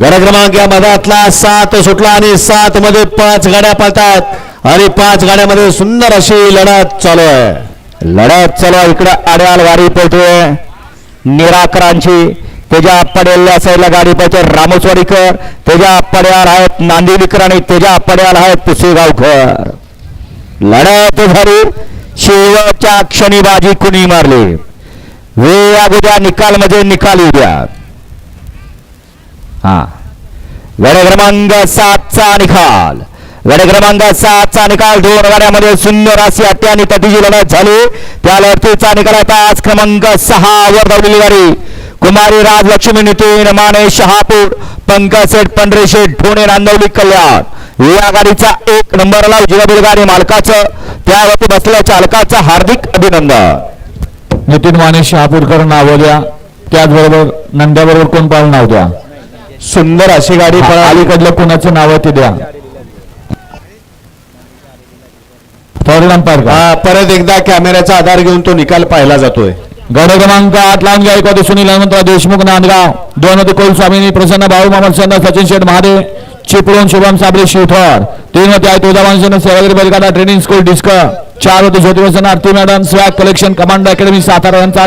गाड्या क्रमांक या मधातला सात सुटला आणि सात मध्ये पाच गाड्या पळतात आणि पाच गाड्यामध्ये सुंदर अशी लढत चालू आहे. लढत चालू आहे. इकडं आड्याल गाडी पळतोय. निराकरांची. त्याच्या पडेल्या साईडला गाडी पळते रामोसवाडीकर त्याच्या पड्याल आहेत नांदिवलीकर आणि त्याच्या पड्याल आहेत पुसेगावकर लढत झाली. शेवटच्या क्षणी बाजी कुणी मारली? वेळ अगोदर निकाल मध्ये निकाल उद्या. हा. गड क्रमांक सातचा निकाल. गड क्रमांक सातचा निकाल दोन गाड्यामध्ये सुंदर अशी अट्टी आणि तटीची लढत झाली. त्या लढतीचा निकाल आता आज क्रमांक सहा वर धावलेली गाडी कुमारी राजलक्ष्मी नितीन माने शहापूर पंकज शेठ पंढरे शेठ ठोणे नांदवली कल्याण. या गाडीचा एक नंबरला उजव्या गाडी मालकाचं त्यावरती बसल्या चालकाचं हार्दिक अभिनंदन. नितीन माने शहापूरकर नाव द्या. त्याचबरोबर नंद्याबरोबर कोण पाहून नाव द्या? सुंदर अशी गाडी अलीकडलं कोणाचं नाव ते द्या. हा, परत एकदा कॅमेऱ्याचा आधार घेऊन तो निकाल पाहिला जातोय. गड क्रमांक आठ लावून घ्या एक सुनील हनुमंतराव देशमुख नांदगाव. दोन होते कुलस्वामिनी प्रसन्न भाऊ चंद सचिन शेठ महादेव चिपळूण शुभम साबळे शिवथर. तीन होते आहे तुळजामानसन सेवागिरी बैलगाडा ट्रेनिंग स्कूल डिस्क. चार होते ज्योतिवसन Aarti madam swag collection commando academy Satara यांचा